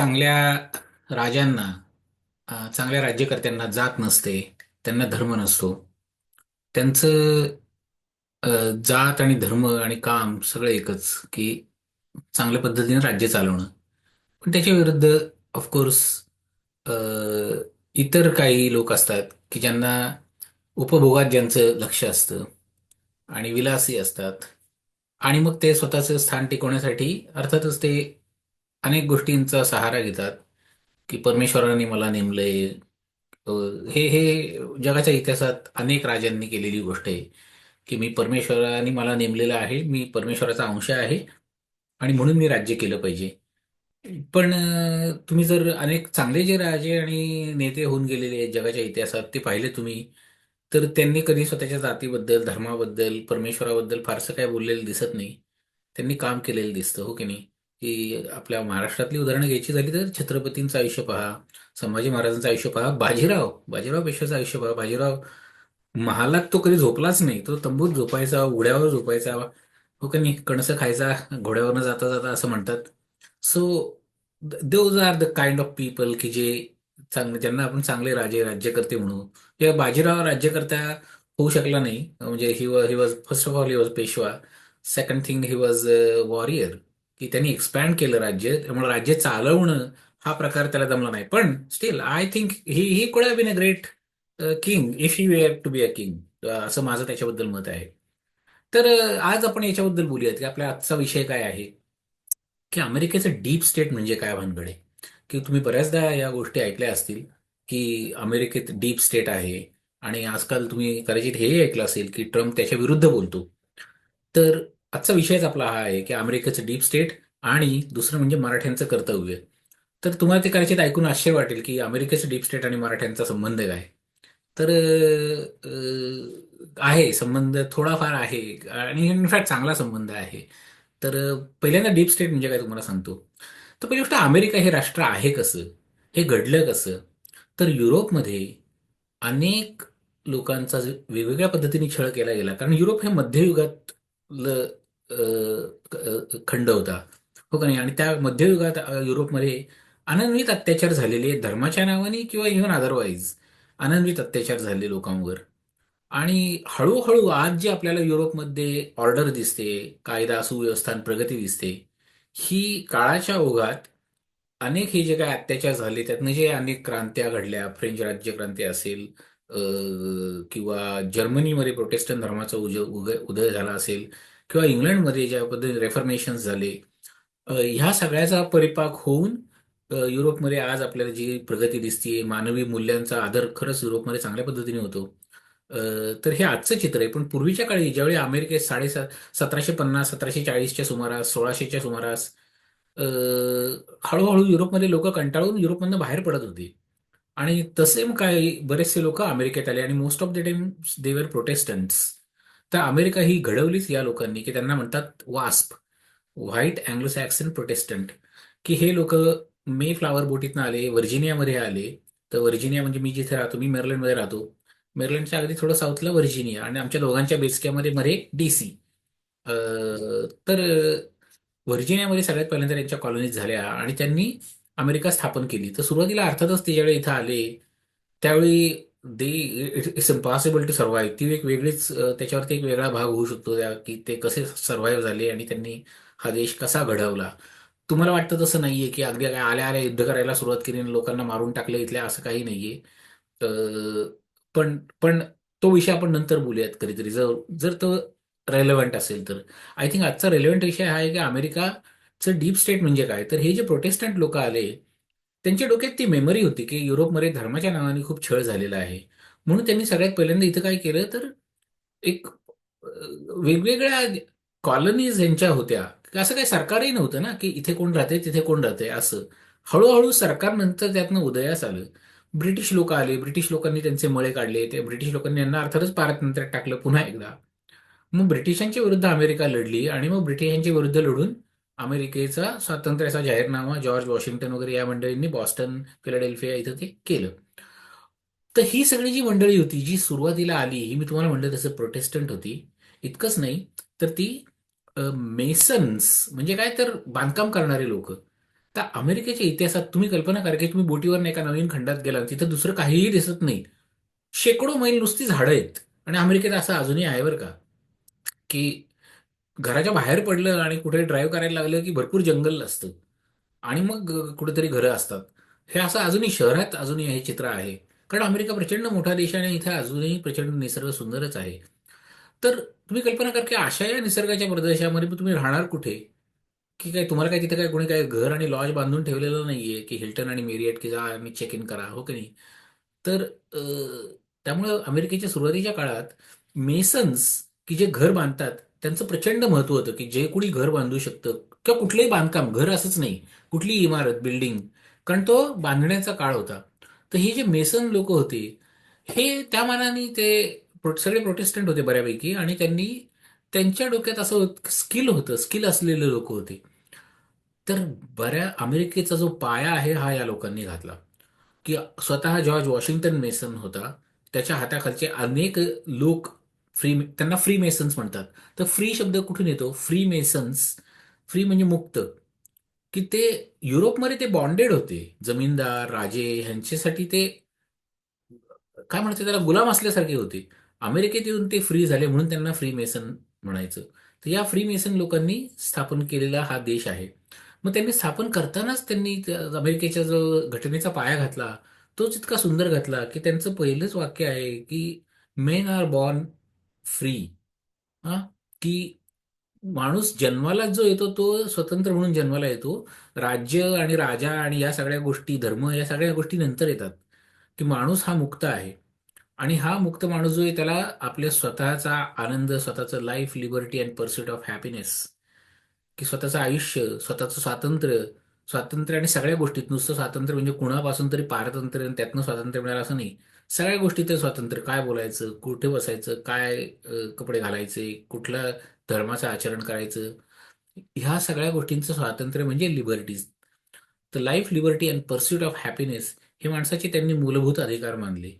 चांगल्या राजांना अ, चांगल्या राज्यकर्त्यांना जात नसते त्यांना धर्म नसतो. त्यांचं अ, जात आणि धर्म आणि काम सगळं एकच की चांगल्या पद्धतीने राज्य चालवणं. पण त्याच्या विरुद्ध ऑफकोर्स इतर काही लोक असतात की ज्यांना उपभोगात ज्यांचं लक्ष असतं आणि विलासी असतात. आणि मग ते स्वतःचं स्थान टिकवण्यासाठी अर्थातच ते अनेक गोष्टींचा सहारा घेतात की परमेश्वराने मला नेमलंय हे हे जगाच्या इतिहासात अनेक राजांनी केलेली गोष्ट आहे की मी परमेश्वराने मला नेमलेलं आहे मी परमेश्वराचा अंश आहे आणि म्हणून मी राज्य केलं पाहिजे. पण तुम्ही जर अनेक चांगले जे राजे आणि नेते होऊन गेलेले आहेत जगाच्या इतिहासात ते पाहिले तुम्ही तर त्यांनी कधी स्वतःच्या जातीबद्दल धर्माबद्दल परमेश्वराबद्दल फारसं काय बोललेलं दिसत नाही. त्यांनी काम केलेलं दिसतं हो की नाही? की आपल्या महाराष्ट्रातली उदाहरणं घ्यायची झाली तर छत्रपतींचं आयुष्य पहा संभाजी महाराजांचं आयुष्य पहा बाजीराव बाजीराव पेशव्याचं आयुष्य पहा. बाजीराव महालात तो कधी झोपलाच नाही. तो तंबूत झोपायचा उड्यावर झोपायचा हो का नाही? कणसं खायचा घोड्यावरनं जाता जाता असं म्हणतात. So those are the kind of people की जे चांगले ज्यांना आपण चांगले राजे राज्यकर्ते म्हणू. किंवा बाजीराव राज्यकर्ता होऊ शकला नाही. म्हणजे he was he was first of all he was Peshwa second thing he was warrior की त्यांनी एक्सपॅन्ड केलं राज्य त्यामुळे राज्य चालवणं हा प्रकार त्याला जमला नाही. पण still I think he he could have been a great king if you have to be a king असं माझं त्याच्याबद्दल मत आहे. तर uh, आज आपण याच्याबद्दल बोलूयात की आपला आजचा विषय काय आहे? की अमेरिकेचं डीप स्टेट म्हणजे काय भानगड? आहे की तुम्ही बऱ्याचदा या गोष्टी ऐकल्या असतील की अमेरिकेत डीप स्टेट आहे आणि आजकाल तुम्ही कदाचित हेही ऐकलं असेल की ट्रम्प त्याच्या विरुद्ध बोलतो. तर आजचा विषयच आपला हा आहे की अमेरिकेचं डीप स्टेट आणि दुसरं म्हणजे मराठ्यांचं कर्तव्य. तर तुम्हाला ते कदाचित ऐकून आश्चर्य वाटेल की अमेरिकेचं डीप स्टेट आणि मराठ्यांचा संबंध काय? तर आहे संबंध थोडाफार आहे आणि इनफॅक्ट चांगला संबंध आहे. तर पहिल्यांदा डीप स्टेट म्हणजे काय तुम्हाला सांगतो. तर पहिली गोष्ट अमेरिका हे राष्ट्र आहे कसं? हे घडलं कसं? तर युरोपमध्ये अनेक लोकांचा वेगवेगळ्या पद्धतीने छळ केला गेला. कारण युरोप हे मध्ययुगात खंड होता. हो का नाही? आणि त्या मध्ययुगात युरोपमध्ये अनन्वित अत्याचार झालेले धर्माच्या नावाने किंवा इव्हन अदरवाईज अनन्वित अत्याचार झाले लोकांवर. आणि हळूहळू आज जे आपल्याला युरोपमध्ये ऑर्डर दिसते कायदा सुव्यवस्था प्रगती दिसते ही काळाच्या ओघात अनेक हे जे काय अत्याचार झाले त्यातनं जे अनेक क्रांत्या घडल्या फ्रेंच राज्यक्रांती असेल किंवा जर्मनीमध्ये प्रोटेस्टंट धर्माचा उज उदय झाला असेल किंवा इंग्लंडमध्ये ज्या पद्धतीने रेफर्मेशन्स झाले ह्या सगळ्याचा परिपाक होऊन युरोपमध्ये आज आपल्याला जी प्रगती दिसतीये मानवी मूल्यांचा आदर खरंच युरोपमध्ये चांगल्या पद्धतीने होतो. तर हे आजचं चित्र आहे पण पूर्वीच्या काळी ज्यावेळी अमेरिकेत साडेसात सतराशे पन्नास सतराशे चाळीसच्या सुमारास सोळाशेच्या सुमारास हळूहळू युरोपमध्ये लोक कंटाळून युरोपमधनं बाहेर पडत होते. आणि तसे मग काय बरेचसे लोक अमेरिकेत आले आणि most of the time they were Protestants तर अमेरिका ही घडवलीच या लोकांनी की त्यांना म्हणतात वास्प व्हाईट अँग्लो सॅक्सन प्रोटेस्टंट की हे लोक मे फ्लावर बोटीतनं आले व्हर्जिनियामध्ये आले. तर व्हर्जिनिया म्हणजे मी जिथे राहतो मी मेरलँडमध्ये राहतो. मेरलँडच्या अगदी थोडं साऊथला व्हर्जिनिया आणि आमच्या दोघांच्या बेसक्यामध्ये मध्ये डीसी तर व्हर्जिनियामध्ये सगळ्यात पहिल्यांदा त्यांच्या कॉलनीज झाल्या आणि त्यांनी अमेरिका स्थापन केली. तर सुरुवातीला अर्थातच ते ज्यावेळी इथं आले त्यावेळी they it's impossible to survive ती एक वेगळीच अ, त्याच्यावरती एक वेगळा भाग होऊ शकतो त्या की ते कसे सर्व्हाइव्ह झाले आणि त्यांनी हा देश कसा घडवला. तुम्हाला वाटतं तसं नाहीये की अगदी काय आल्या आल्या युद्ध करायला सुरुवात केली आणि लोकांना मारून टाकलं इथल्या असं काही नाहीये. अ, पण पण तो विषय आपण नंतर बोलूयात कधीतरी. जर जर तो रेलेव्हंट असेल तर. आय थिंक आजचा रेलेव्हंट विषय हा आहे की अमेरिकाचं डीप स्टेट म्हणजे काय? तर हे जे प्रोटेस्टंट लोक आले त्यांच्या डोक्यात ती मेमरी होती की युरोपमध्ये धर्माच्या नावाने खूप छळ झालेला आहे. म्हणून त्यांनी सगळ्यात पहिल्यांदा इथं काय केलं तर एक वेगवेगळ्या कॉलनीज यांच्या होत्या. असं काही सरकारही नव्हतं ना की इथे कोण राहते तिथे कोण राहते असं. हळूहळू सरकार नंतर त्यातनं उदयास आलं. ब्रिटिश लोक आले. ब्रिटिश लोकांनी त्यांचे मळे काढले. ते ब्रिटिश लोकांनी यांना अर्थातच पारतंत्र्यात टाकलं पुन्हा एकदा. मग ब्रिटिशांच्या विरुद्ध अमेरिका लढली आणि मग ब्रिटिशांच्या विरुद्ध लढून अमेरिकेचा स्वातंत्र्याचा जाहीरनामा जॉर्ज वॉशिंग्टन वगैरे या मंडळींनी बॉस्टन फिलाडेल्फिया इथं ते केलं. तर ही सगळी जी मंडळी होती जी सुरुवातीला आली ही मी तुम्हाला म्हणलं तसं प्रोटेस्टंट होती इतकंच नाही तर ती मेसन्स म्हणजे काय तर बांधकाम करणारे लोक. तर अमेरिकेच्या इतिहासात तुम्ही कल्पना करा की तुम्ही बोटीवर एका नवीन खंडात गेला तिथं दुसरं काहीही दिसत नाही. शेकडो मैल नुसती झाडं आहेत. आणि अमेरिकेत असं अजूनही आहे बरं का की घराच्या बाहेर पडलं आणि कुठे ड्राईव्ह करायला लागलं की भरपूर जंगल असतं. आणि मग कुठेतरी घरं असतात. हे असं अजूनही शहरात अजूनही हे चित्र आहे. कारण अमेरिका प्रचंड मोठा देश आहे आणि इथे अजूनही प्रचंड निसर्ग सुंदरच आहे. तर तुम्ही कल्पना करा की अशा या निसर्गाच्या प्रदेशामध्ये तुम्ही राहणार कुठे? की काय तुम्हाला काय तिथे काय कोणी काय घर आणि लॉज बांधून ठेवलेलं नाहीये? की हिल्टन आणि मेरियट की जा आणि चेक इन करा हो की नाही? तर त्यामुळं अमेरिकेच्या सुरुवातीच्या काळात मेसन्स की जे घर बांधतात त्यांचं प्रचंड महत्त्व होतं की जे कुणी घर बांधू शकतं किंवा कुठलंही बांधकाम घर असंच नाही कुठलीही इमारत बिल्डिंग कारण तो बांधण्याचा काळ होता. तर हे जे मेसन लोक होते हे त्या मानाने ते प्रो- सगळे प्रोटेस्टंट होते बऱ्यापैकी आणि त्यांनी त्यांच्या डोक्यात असं स्किल होतं स्किल असलेले लोक होते. तर बऱ्या अमेरिकेचा जो पाया आहे हा या लोकांनी घातला. की स्वतः जॉर्ज वॉशिंग्टन मेसन होता. त्याच्या हाताखालचे अनेक लोक फ्री त्यांना फ्री मेसन्स म्हणतात. तर फ्री शब्द कुठून येतो? फ्री मेसन्स फ्री म्हणजे मुक्त. की ते युरोपमध्ये ते बॉन्डेड होते. जमीनदार राजे ह्यांच्यासाठी ते काय म्हणते त्याला गुलाम असल्यासारखे होते. अमेरिकेत येऊन ते फ्री झाले म्हणून त्यांना फ्री मेसन म्हणायचं. तर या फ्री मेसन लोकांनी स्थापन केलेला हा देश आहे. मग त्यांनी स्थापन करतानाच त्यांनी अमेरिकेच्या जो घटनेचा पाया घातला तोच इतका सुंदर घातला की त्यांचं पहिलंच वाक्य आहे की मेन आर बॉर्न फ्री हा? की माणूस जन्माला जो येतो तो स्वतंत्र म्हणून जन्माला येतो. राज्य आणि राजा आणि या सगळ्या गोष्टी धर्म या सगळ्या गोष्टी नंतर येतात. की माणूस हा मुक्त आहे. आणि हा मुक्त माणूस जो आहे त्याला आपल्या स्वतःचा आनंद स्वतःचं life liberty and pursuit of happiness की स्वतःचं आयुष्य स्वतःचं स्वातंत्र्य स्वातंत्र्य आणि सगळ्या गोष्टीत नुसतं स्वातंत्र्य म्हणजे कुणापासून तरी पारतंत्र्य आणि त्यातनं स्वातंत्र्य मिळालं असं नाही. सगळ्या गोष्टीत स्वातंत्र्य. काय बोलायचं? कुठे बसायचं? काय कपडे घालायचे? कुठल्या धर्माचं आचरण करायचं? ह्या सगळ्या गोष्टींचं स्वातंत्र्य म्हणजे लिबर्टीज तर life liberty and pursuit of happiness हे माणसाचे त्यांनी मूलभूत अधिकार मानले.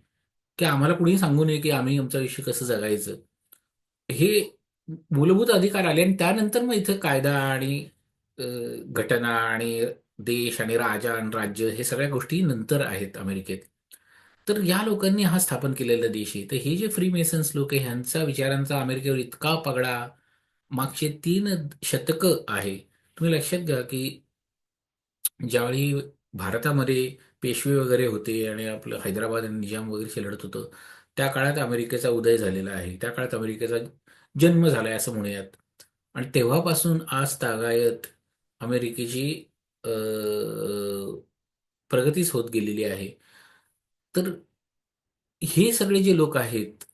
की आम्हाला कुणीही सांगू नये की आम्ही आमचं आयुष्य कसं जगायचं. हे मूलभूत अधिकार आले आणि त्यानंतर मग इथं कायदा आणि घटना आणि देश आणि राजा आणि राज्य हे सगळ्या गोष्टी नंतर आहेत अमेरिकेत. तर या लोकांनी हा स्थापन केलेला देश आहे. तर हे जे फ्री मेसन्स लोक आहे ह्यांचा विचारांचा अमेरिकेवर इतका पगडा मागचे तीन शतकं आहे. तुम्ही लक्षात घ्या की ज्यावेळी भारतामध्ये पेशवे वगैरे होते आणि आपलं हैदराबाद आणि निजाम वगैरे लढत होतं त्या काळात अमेरिकेचा उदय झालेला आहे. त्या काळात अमेरिकेचा जन्म झालाय असं म्हणूयात. आणि तेव्हापासून आज तागायत अमेरिकेची प्रगतीच होत गेलेली आहे. तर हे सगळे जे लोक आहेत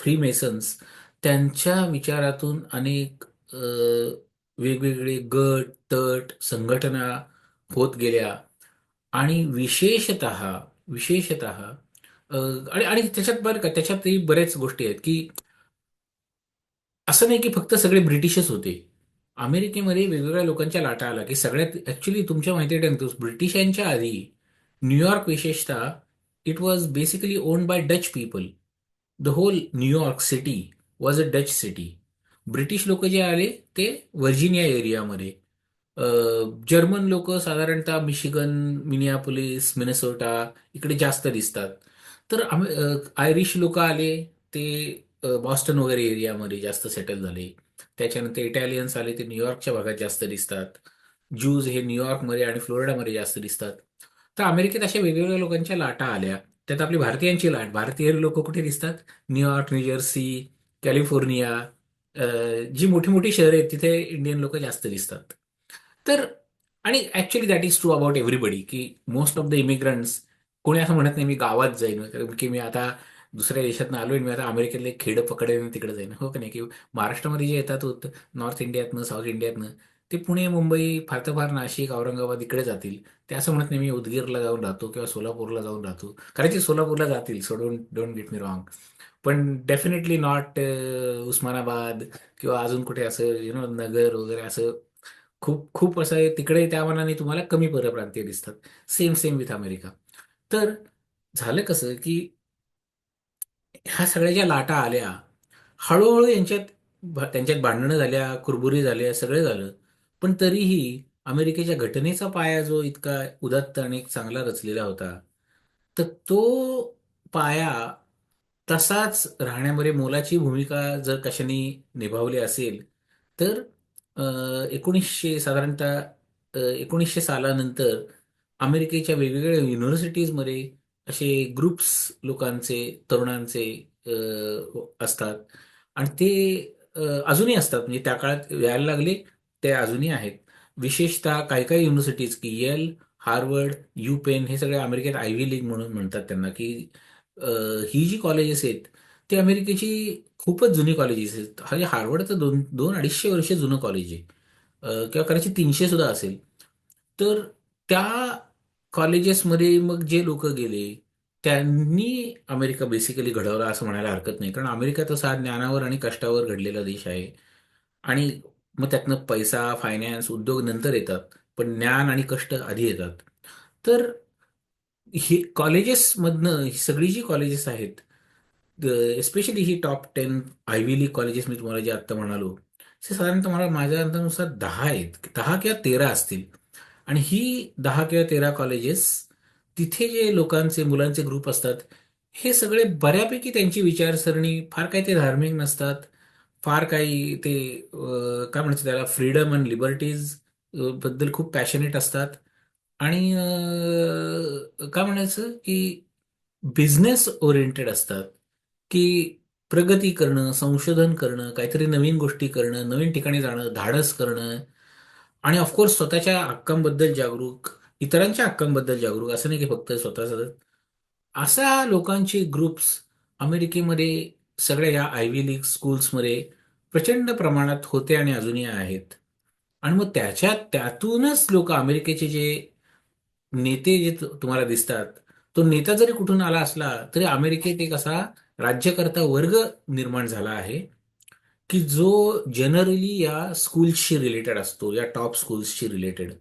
फ्री मेसन्स त्यांच्या विचारातून अनेक वेगवेगळे गट तट संघटना होत गेल्या. आणि विशेषतः विशेषतः आणि आणि त्याच्यात बरं का त्याच्यातही बऱ्याच गोष्टी आहेत की असं नाही की फक्त सगळे ब्रिटिशच होते. अमेरिकेमध्ये वेगवेगळ्या लोकांच्या लाटा आला की सगळ्यात ऍक्च्युली तुमच्या माहिती ब्रिटिशांच्या आधी न्यूयॉर्क विशेषतः it was basically by by Dutch people the whole New York city was a Dutch city British लोक जे आले ते व्हर्जिनिया एरियामध्ये जर्मन लोक साधारणतः मिशिगन मिनियापोलिस मिनेसोटा इकडे जास्त दिसतात. तर आयरिश लोक आले ते बॉस्टन वगैरे एरियामध्ये जास्त सेटल झाले. त्याच्यानंतर इटालियन्स आले ते न्यूयॉर्कच्या भागात जास्त दिसतात. ज्यूज हे न्यूयॉर्कमध्ये आणि फ्लोरिडामध्ये जास्त दिसतात. तर अमेरिकेत अशा वेगवेगळ्या लोकांच्या लाटा आल्या. त्यात आपली भारतीयांची लाट. भारतीय लोक कुठे दिसतात? न्यूयॉर्क न्यूजर्सी कॅलिफोर्निया जी मोठी मोठी शहरं आहेत तिथे इंडियन लोक जास्त दिसतात. तर आणि actually that is true about everybody की मोस्ट ऑफ द इमिग्रंट्स कोणी असं म्हणत नाही मी गावात जाईन कारण की मी आता दुसऱ्या देशातनं आलो आहे मी आता अमेरिकेतले खेड पकडेन तिकडे जाईन. हो की नाही? की महाराष्ट्रामध्ये जे येतात होत नॉर्थ इंडियातनं साऊथ इंडियातनं ते पुणे मुंबई फार तर फार नाशिक औरंगाबाद इकडे जातील. ते असं म्हणत नाही मी उदगीरला जाऊन राहतो किंवा सोलापूरला जाऊन राहतो. कदाचित सोलापूरला जातील so don't don't get me wrong पण डेफिनेटली नॉट उस्मानाबाद किंवा अजून कुठे असं यु नो नगर वगैरे असं खूप खूप असं आहे. तिकडे त्या मनाने तुम्हाला कमी परप्रांतीय दिसतात. सेम सेम विथ अमेरिका तर झालं कसं की ह्या सगळ्या ज्या लाटा आल्या हळूहळू यांच्यात त्यांच्यात भांडणं झाल्या कुरबुरी झाल्या सगळं झालं. पण तरीही अमेरिकेच्या घटनेचा पाया जो इतका उदात्त आणि चांगला रचलेला होता तर तो पाया तसाच राहण्यामध्ये मोलाची भूमिका जर कशाने निभावली असेल तर एकोणीसशे साधारणतः एकोणीसशे सालानंतर अमेरिकेच्या वेगवेगळ्या युनिव्हर्सिटीजमध्ये असे ग्रुप्स लोकांचे तरुणांचे असतात. आणि ते अजूनही असतात. म्हणजे त्या काळात यायला लागले. ते अजूनही आहेत. विशेषतः काही काही युनिव्हर्सिटीज की येल हार्वर्ड यू पेन हे सगळे अमेरिकेत आयव्ही लीग म्हणून म्हणतात त्यांना की ही जी कॉलेजेस आहेत ती अमेरिकेची खूपच जुनी कॉलेजेस आहेत. म्हणजे हार्वर्ड तर दोन दोन अडीचशे वर्ष जुनं कॉलेज आहे. किंवा कदाचित तीनशे सुद्धा असेल. तर त्या कॉलेजेसमध्ये मग जे लोक गेले त्यांनी अमेरिका बेसिकली घडवला असं म्हणायला हरकत नाही. कारण अमेरिका तसा हा ज्ञानावर आणि कष्टावर घडलेला देश आहे. आणि मग त्यातनं पैसा फायनान्स उद्योग नंतर येतात पण ज्ञान आणि कष्ट आधी येतात. तर हे कॉलेजेसमधनं ही सगळी जी कॉलेजेस आहेत एस्पेशली ही top ten Ivy League colleges मी तुम्हाला जे आत्ता म्हणालो ते साधारणतः मला माझ्या अंदाजानुसार दहा आहेत. दहा किंवा तेरा असतील. आणि ही दहा किंवा तेरा कॉलेजेस तिथे जे लोकांचे मुलांचे ग्रुप असतात हे सगळे बऱ्यापैकी त्यांची विचारसरणी फार काही ते धार्मिक नसतात. फार काही ते काय म्हणायचं त्याला फ्रीडम अँड लिबर्टीजबद्दल खूप पॅशनेट असतात. आणि काय म्हणायचं की बिझनेस ओरिएंटेड असतात. की प्रगती करणं संशोधन करणं काहीतरी नवीन गोष्टी करणं नवीन ठिकाणी जाणं धाडस करणं. आणि ऑफकोर्स स्वतःच्या हक्कांबद्दल जागरूक इतरांच्या हक्कांबद्दल जागरूक असं नाही की फक्त स्वतःच असा लोकांचे ग्रुप्स अमेरिकेमध्ये सगळ्या या आयव्ही लीग स्कूल्समध्ये प्रचंड प्रमाणात होते आणि अजूनही आहेत. आणि मग त्याच्या त्यातूनच लोक अमेरिकेचे जे नेते जे तुम्हाला दिसतात तो नेता जरी कुठून आला असला तरी अमेरिकेत एक असा राज्यकर्ता वर्ग निर्माण झाला आहे की जो जनरली या स्कूल्सशी रिलेटेड असतो या टॉप स्कूल्सशी रिलेटेड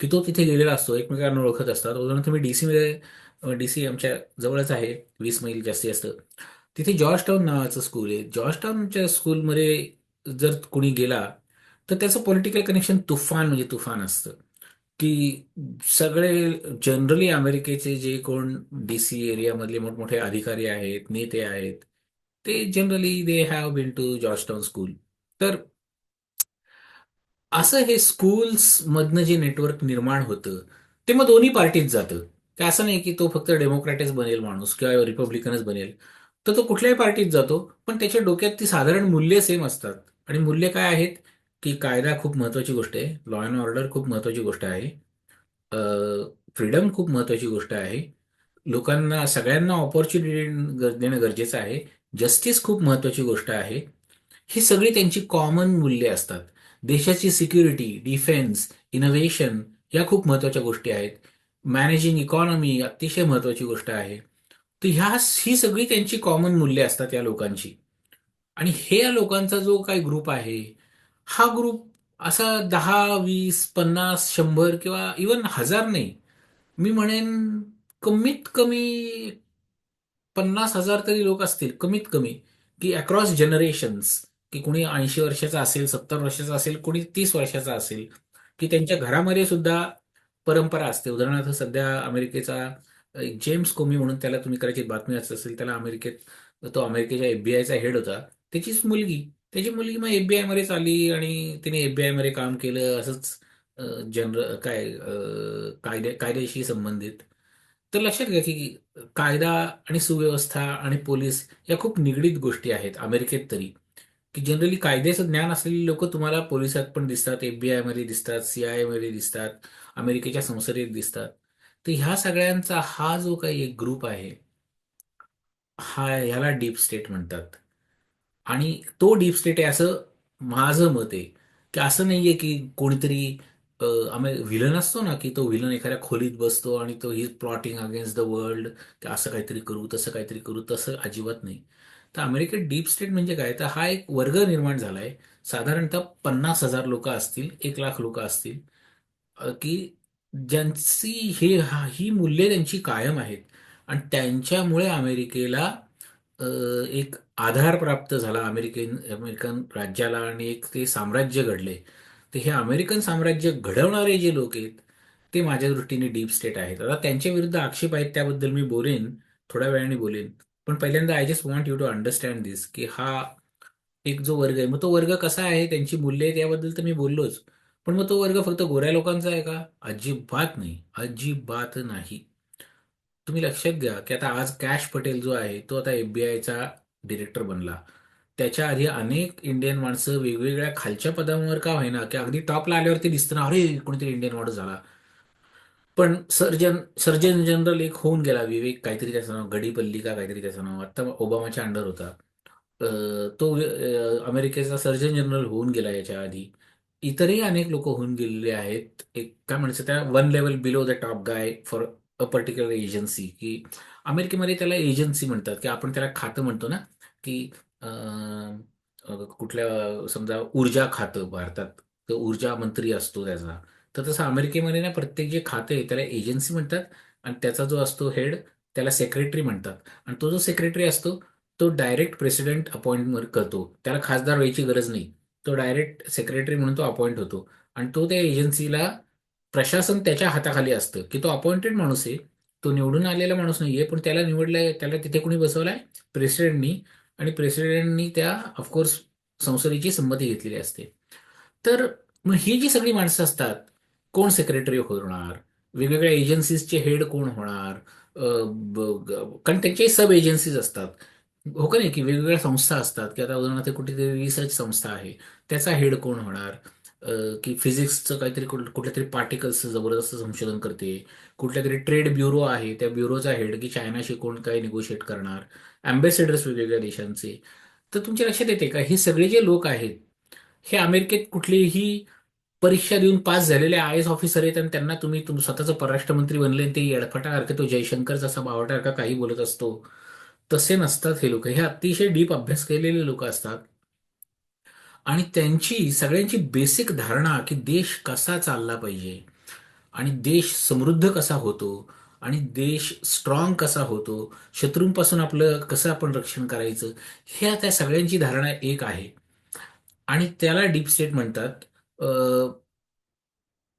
की तो तिथे गेलेला असतो एकमेकांना ओळखत असतात. उदाहरणार्थ मी डीसी डीसी आमच्या जवळच आहे वीस मैल जास्ती असतं तिथे जॉर्ज टाउन नावाचं स्कूल आहे. जॉर्ज टाउनच्या स्कूलमध्ये जर कोणी गेला तर त्याचं पॉलिटिकल कनेक्शन तुफान म्हणजे तुफान असतं. की सगळे जनरली अमेरिकेचे जे कोण डी सी एरियामधले मोठमोठे अधिकारी आहेत नेते आहेत ते generally they have been to Georgetown school तर असं हे स्कूल्स मधनं जे नेटवर्क निर्माण होतं ते मग दोन्ही पार्टीत जातं. असं नाही की तो फक्त डेमोक्रॅटच बनेल माणूस किंवा रिपब्लिकनच बनेल. तर तो कुठल्याही पार्टीत जातो पण त्याच्या डोक्यात ती साधारण मूल्य सेम असतात. आणि मूल्य काय आहेत? की कायदा खूप महत्वाची गोष्ट आहे लॉ अँड ऑर्डर खूप महत्वाची गोष्ट आहे फ्रीडम खूप महत्वाची गोष्ट आहे. लोकांना सगळ्यांना ऑपॉर्च्युनिटी देणं गरजेचं आहे. जस्टिस खूप महत्वाची गोष्ट आहे. ही सगळी त्यांची कॉमन मूल्ये असतात. देशाची सिक्युरिटी डिफेन्स इनोव्हेशन या खूप महत्त्वाच्या गोष्टी आहेत. मॅनेजिंग इकॉनॉमी अतिशय महत्वाची गोष्ट आहे. तर ह्या ही सगळी त्यांची कॉमन मूल्ये असतात या लोकांची. आणि हे या लोकांचा जो काही ग्रुप आहे हा ग्रुप असा दहा वीस पन्नास शंभर किंवा इवन हजार नाही. मी म्हणेन कमीत कमी पन्नास हजार तरी लोक असतील कमीत कमी की अक्रॉस जनरेशन्स की कोणी ऐंशी वर्षाचा असेल सत्तर वर्षाचा असेल कोणी तीस वर्षाचा असेल की त्यांच्या घरामध्ये सुद्धा परंपरा असते. उदाहरणार्थ सध्या अमेरिकेचा जेम्स कोमी म्हणून त्याला तुम्ही कदाचित बातमी वाचत असेल त्याला अमेरिकेत तो अमेरिकेच्या एफबीआयचा हेड होता. त्याचीच मुलगी त्याची मुलगी मग एफबीआय मध्येच चालली आणि तिने एफबीआयमध्ये काम केलं असंच जनरल काय कायदे कायद्याशी संबंधित. तर लक्षात घ्या की कायदा आणि सुव्यवस्था आणि पोलीस या खूप निगडीत गोष्टी आहेत अमेरिकेत तरी. की जनरली कायद्याचं ज्ञान असलेली लोक तुम्हाला पोलिसात पण दिसतात एफबीआयमध्ये दिसतात सीआयए मध्ये दिसतात अमेरिकेच्या संसदेत दिसतात. तर ह्या सगळ्यांचा हा जो काही एक ग्रुप आहे हा ह्याला डीप स्टेट म्हणतात. आणि तो डीप स्टेट आहे असं माझं मत आहे. की असं नाहीये की कोणीतरी आम्ही विलन असतो ना की तो विलन एखाद्या खोलीत बसतो आणि तो he plotting against the world की असं काहीतरी करू तसं काहीतरी करू तसं अजिबात नाही. तर अमेरिकेत डीप स्टेट म्हणजे काय? तर हा एक वर्ग निर्माण झालाय. साधारणतः पन्नास हजार लोक असतील एक लाख लोक असतील की ज्यांची हे हा- ही मूल्ये त्यांची कायम आहेत. आणि त्यांच्यामुळे अमेरिकेला एक आधार प्राप्त झाला. अमेरिकन अमेरिकन राज्याला आणि एक ते साम्राज्य घडले. तर हे अमेरिकन साम्राज्य घडवणारे जे लोक आहेत ते माझ्या दृष्टीने डीप स्टेट आहेत. आता त्यांच्या विरुद्ध आक्षेप आहेत त्याबद्दल मी बोलेन थोड्या वेळाने बोलेन. पण पहिल्यांदा I just want you to understand this की हा एक जो वर्ग आहे मग तो वर्ग कसा आहे त्यांची मूल्य आहेत याबद्दल तर मी बोललोच. पण मग तो वर्ग फक्त गोऱ्या लोकांचा आहे का? अजिबात नाही. अजिबात नाही. तुम्ही लक्षात घ्या की आता आज कॅश पटेल जो आहे तो आता एफबीआयचा डिरेक्टर बनला. त्याच्या आधी अनेक इंडियन माणसं वेगवेगळ्या खालच्या पदांवर का होईना की अगदी टॉपला आल्यावरती दिसतं ना अरे कोणीतरी इंडियन माणूस झाला. पण सर्जन सर्जन जनरल एक होऊन गेला विवेक काहीतरी त्याचं नाव गडीपल्ली का काहीतरी त्याचं नाव आत्ता ओबामाच्या अंडर होता. तो अमेरिकेचा सर्जन जनरल होऊन गेला याच्या आधी. इतरही अनेक लोक होऊन गेलेले आहेत. एक काय म्हणायचं त्या one level below the top guy for a particular agency की अमेरिकेमध्ये त्याला एजन्सी म्हणतात की आपण त्याला खातं म्हणतो ना की कुठल्या समजा ऊर्जा खातं भारतात तर ऊर्जा मंत्री असतो त्याचा. तर तसं अमेरिकेमध्ये ना प्रत्येक जे खातं आहे त्याला एजन्सी म्हणतात आणि त्याचा जो असतो हेड त्याला सेक्रेटरी म्हणतात. आणि तो जो सेक्रेटरी असतो तो डायरेक्ट प्रेसिडेंट अपॉइंटमेंट करतो. त्याला खासदार व्हायची गरज नाही. तो डायरेक्ट सेक्रेटरी म्हणून तो अपॉइंट होतो. आणि तो त्या एजन्सीला प्रशासन त्याच्या हाताखाली असतं की तो अपॉइंटेड माणूस आहे. तो निवडून आलेला माणूस नाहीये पण त्याला निवडलाय त्याला तिथे कुणी बसवलाय? प्रेसिडेंटनी आणि प्रेसिडेंटनी त्या ऑफकोर्स संसदेची संमती घेतलेली असते. तर मग ही जी सगळी माणसं असतात कोण सेक्रेटरी होणार? वेगवेगळ्या एजन्सीजचे हेड कोण होणार? कारण त्यांचे सब एजन्सीज असतात. हो का नाही की वेगवेगळ्या संस्था असतात की आता उदाहरणार्थ कुठेतरी रिसर्च संस्था आहे त्याचा हेड कोण होणार? अ, की फिजिक्सचं काहीतरी कुठ- कुठल्या तरी पार्टिकल्सचं जबरदस्त संशोधन करते. कुठल्या तरी ट्रेड ब्युरो आहे त्या ब्युरोचा हेड की चायनाशी कोण काय निगोशिएट करणार? अँबॅसेडर्स वेगवेगळ्या देशांचे. तर तुमच्या लक्षात येते का? हे सगळे जे लोक आहेत हे अमेरिकेत कुठलीही परीक्षा देऊन पास झालेले आय एस ऑफिसर आहेत आणि त्यांना तुम्ही तुम स्वतःचं परराष्ट्र मंत्री बनले आणि ते येडफटासारखे तो जयशंकर जसा बावटासारखा काही बोलत असतो? तसे नसतात हे लोक. हे अतिशय डीप अभ्यास केलेले लोक असतात. आणि त्यांची सगळ्यांची बेसिक धारणा की देश कसा चालला पाहिजे. आणि देश समृद्ध कसा होतो. आणि देश स्ट्रॉंग कसा होतो. शत्रूंपासून आपलं कसं आपण रक्षण करायचं. ह्या त्या सगळ्यांची धारणा एक आहे. आणि त्याला डीप स्टेट म्हणतात.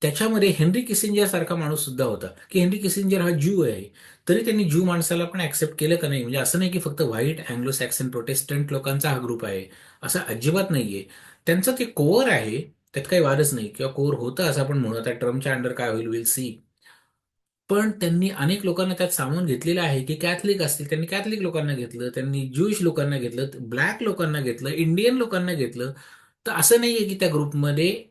त्याच्यामध्ये हेनरी किसिंजर सारखा माणूस सुद्धा होता. की हेनरी किसिंजर हा ज्यू आहे. तरी त्यांनी ज्यू माणसाला पण ऍक्सेप्ट केलं का नाही? म्हणजे असं नाही की फक्त व्हाईट अँग्लो सॅक्सन प्रोटेस्टंट लोकांचा हा ग्रुप आहे. असं अजिबात नाहीये. त्यांचं ते कोअर आहे. त्यात काही वादच नाही. किंवा कोअर होतं असं आपण म्हणू. आता ट्रम्पच्या अंडर काय होईल? विल सी पण त्यांनी अनेक लोकांना त्यात सामावून घेतलेलं आहे की कॅथलिक असतील. त्यांनी कॅथलिक लोकांना घेतलं. त्यांनी ज्यूइश लोकांना घेतलं. ब्लॅक लोकांना घेतलं. इंडियन लोकांना घेतलं. तर असं नाहीये की त्या ग्रुपमध्ये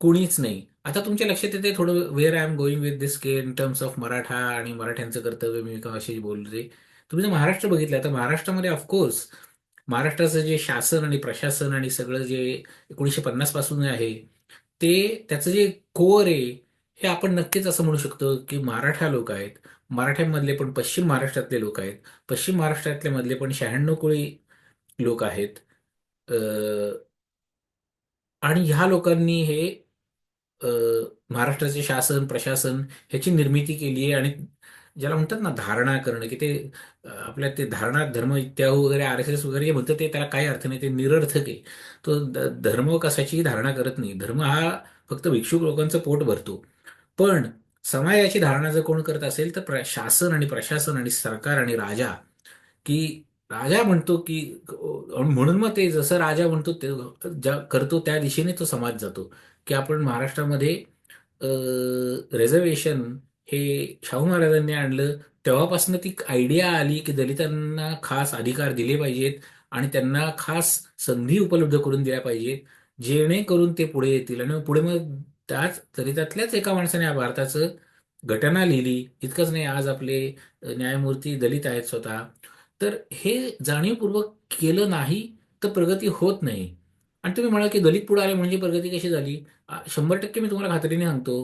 कोणीच नाही. आता तुमच्या लक्षात येते थोडं where I am going with this K in terms of Maratha आणि मराठ्यांचं कर्तव्य मी का अशी बोलते? तुम्ही जर महाराष्ट्र बघितलं तर महाराष्ट्रामध्ये ऑफकोर्स महाराष्ट्राचं जे शासन आणि प्रशासन आणि सगळं जे एकोणीसशे पन्नासपासून आहे ते त्याचं जे कोअर आहे हे आपण नक्कीच असं म्हणू शकतो की मराठा लोक आहेत. मराठ्यांमधले पण पश्चिम महाराष्ट्रातले लोक आहेत. पश्चिम महाराष्ट्रातले मधले पण शहाण्णव कोळी लोक आहेत. आणि ह्या लोकांनी हे अ, महाराष्ट्राचे शासन प्रशासन ह्याची निर्मिती केली आहे आणि ज्याला म्हणतात ना धारणा करणं की ते अ, आपल्या ते धारणा धर्म इत्याहू वगैरे आर एस एस वगैरे जे म्हणतात ते त्याला काही अर्थ नाही ते निरर्थक आहे. तो धर्म कशाचीही धारणा करत नाही. धर्म हा फक्त भिक्षुक लोकांचं पोट भरतो. पण समाजाची धारणा जर कोण करत असेल तर प्र- शासन आणि प्रशासन आणि सरकार आणि राजा की राजा म्हणतो की म्हणून मग ते जसं राजा म्हणतो ते ज्या करतो त्या दिशेने तो समाज जातो. की आपण महाराष्ट्रामध्ये रिझर्वेशन हे शाहू महाराजांनी आणलं तेव्हापासून ती आयडिया आली की दलितांना खास अधिकार दिले पाहिजेत आणि त्यांना खास संधी उपलब्ध करून दिल्या पाहिजेत जेणेकरून ते पुढे येतील. आणि पुढे मग त्याच दलितातल्याच एका माणसाने या भारताचं घटना लिहिली. इतकंच नाही आज आपले न्यायमूर्ती दलित आहेत स्वतः. तर हे जाणीवपूर्वक केलं नाही तर प्रगती होत नाही. आणि तुम्ही म्हणाल की दलित पुढे आले म्हणजे प्रगती कशी झाली? शंभर टक्के मी तुम्हाला खात्रीने सांगतो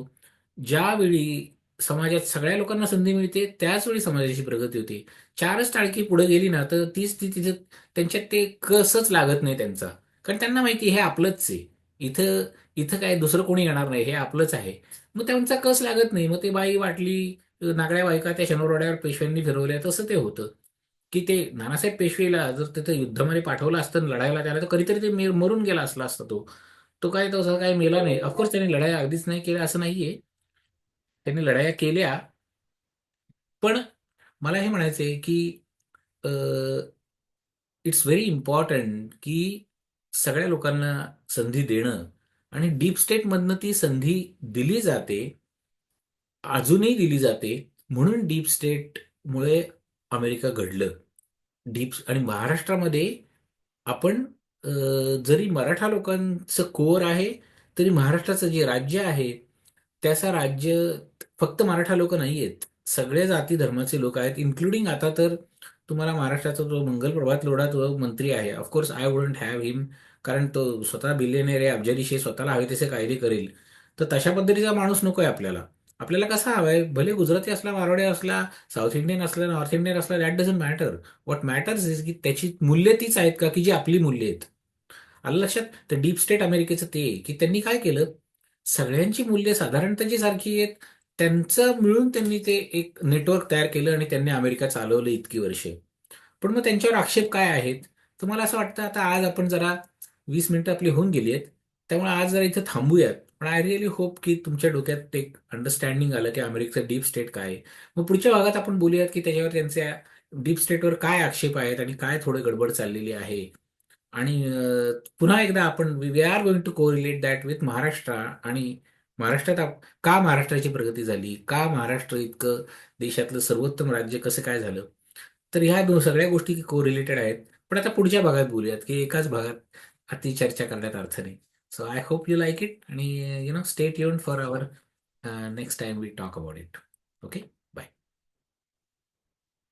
ज्यावेळी समाजात सगळ्या लोकांना संधी मिळते त्याच वेळी समाजाची प्रगती होते. चारच टाळकी पुढे गेली ना तर तीच ती तिथं त्यांच्यात ते कसच लागत नाही त्यांचा. कारण त्यांना माहिती हे आपलंच आहे. इथं इथं काय दुसरं कोणी येणार नाही हे आपलंच आहे. मग त्यांचा कस लागत नाही मग ते बाई वाटली नागड्या बायका त्या शनोरवाड्यावर पेशव्यांनी फिरवल्या तसं ते होतं. की ते नानासाहेब पेशवेला जर तिथं युद्धामध्ये पाठवलं असतं लढायला त्याला तर कधीतरी ते मरून गेला असला असता तो. तो काय तसा काही मेला नाही. ऑफकोर्स त्यांनी लढाया अगदीच नाही केल्या असं नाहीये. त्यांनी लढाया केल्या. पण मला हे म्हणायचंय की इट्स व्हेरी इम्पॉर्टंट की सगळ्या लोकांना संधी देणं आणि डीप स्टेटमधनं ती संधी दिली जाते अजूनही दिली जाते म्हणून डीप स्टेटमुळे अमेरिका घडलं. डीप आणि महाराष्ट्रामध्ये आपण अ, जरी मराठा लोकांचं कोर आहे तरी महाराष्ट्राचं जे राज्य आहे त्याचा राज्य फक्त मराठा लोक नाही आहेत सगळ्या जाती धर्माचे लोक आहेत इन्क्लुडिंग आता तर तुम्हाला महाराष्ट्राचा जो मंगल प्रभात लोढा तो मंत्री आहे. Of course I wouldn't have him कारण तो स्वतः बिलियनेर आहे अब्जाधीश आहे स्वतःला हवे तसे कायदे करेल. तर तशा पद्धतीचा माणूस नको आहे आपल्याला. आपल्याला कसा आहे भले गुजराती असला मारवाडी असला साऊथ इंडियन असला नॉर्थ इंडियन असला that doesn't matter what matters is की त्याची मूल्य तीच आहेत का की जी आपली मूल्य आहेत? आलं लक्षात? तर डीप स्टेट अमेरिकेचं ते आहे की त्यांनी काय केलं? सगळ्यांची मूल्य साधारणतः जी सारखी आहेत. त्यांचं मिळून त्यांनी ते एक नेटवर्क तयार केलं आणि त्यांनी अमेरिका चालवलं इतकी वर्षे. पण मग त्यांच्यावर आक्षेप काय आहेत? तर मला असं वाटतं आता आज आपण जरा वीस मिनिटं आपली होऊन गेली आहेत. त्यामुळे आज जरा इथं थांबूयात. पण आय रिअली होप की तुमच्या डोक्यात एक अंडरस्टँडिंग आलं की अमेरिकेचं डीप स्टेट काय आहे. मग पुढच्या भागात आपण बोलूयात की त्याच्यावर त्यांच्या डीप स्टेटवर काय आक्षेप आहेत आणि काय थोडं गडबड चाललेली आहे. आणि पुन्हा एकदा आपण we are going to correlate that with Maharashtra आणि महाराष्ट्रात का महाराष्ट्राची प्रगती झाली? का महाराष्ट्र इतकं देशातलं सर्वोत्तम राज्य कसं काय झालं? तर ह्या दोन सगळ्या गोष्टी को रिलेटेड आहेत. पण आता पुढच्या भागात बोलूयात की एकाच भागात अति चर्चा करण्यात अर्थ नाही. So I hope you like it and uh, you know stay tuned for our uh, next time we talk about it. Okay.